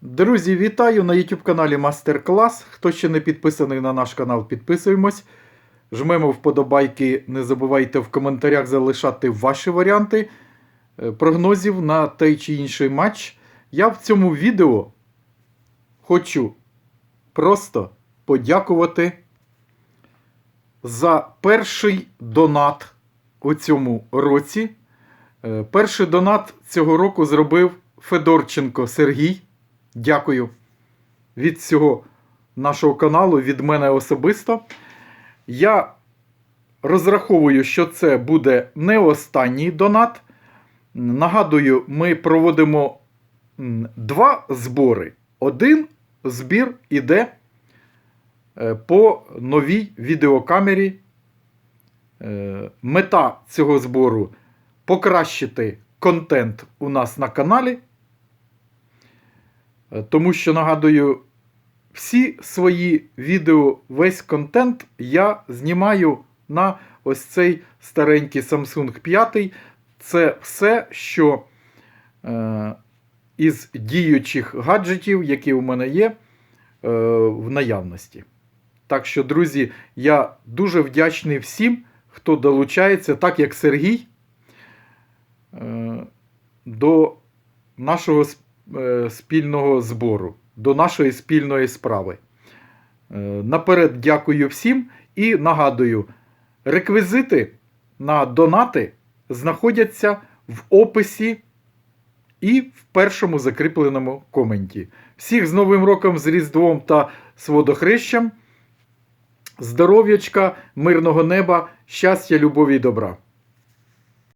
Друзі, вітаю на YouTube каналі Мастер Клас. Хто ще не підписаний на наш канал, підписуємось. Жмемо вподобайки. Не забувайте в коментарях залишати ваші варіанти е, прогнозів на той чи інший матч. Я в цьому відео хочу просто подякувати за перший донат у цьому році. Е, Перший донат цього року зробив Федорченко Сергій. Дякую від всього нашого каналу, від мене особисто. Я розраховую, що це буде не останній донат. Нагадую, ми проводимо два збори. Один збір іде е, по новій відеокамері. Е, Мета цього збору покращити контент у нас на каналі. Тому що нагадую, всі свої відео, весь контент я знімаю на ось цей старенький Samsung 5. Це все, що е, із діючих гаджетів, які у мене є, е, в наявності. Так що, друзі, я дуже вдячний всім, хто долучається, так як Сергій, е, до нашого сп- е, спільного збору, до нашої спільної справи. Е, Наперед дякую всім і нагадую, реквізити на донати знаходяться в описі і в першому закріпленому коменті. Всіх з Новим роком, з Різдвом та з водохрещем. Здоров'ячка, мирного неба, щастя, любові і добра.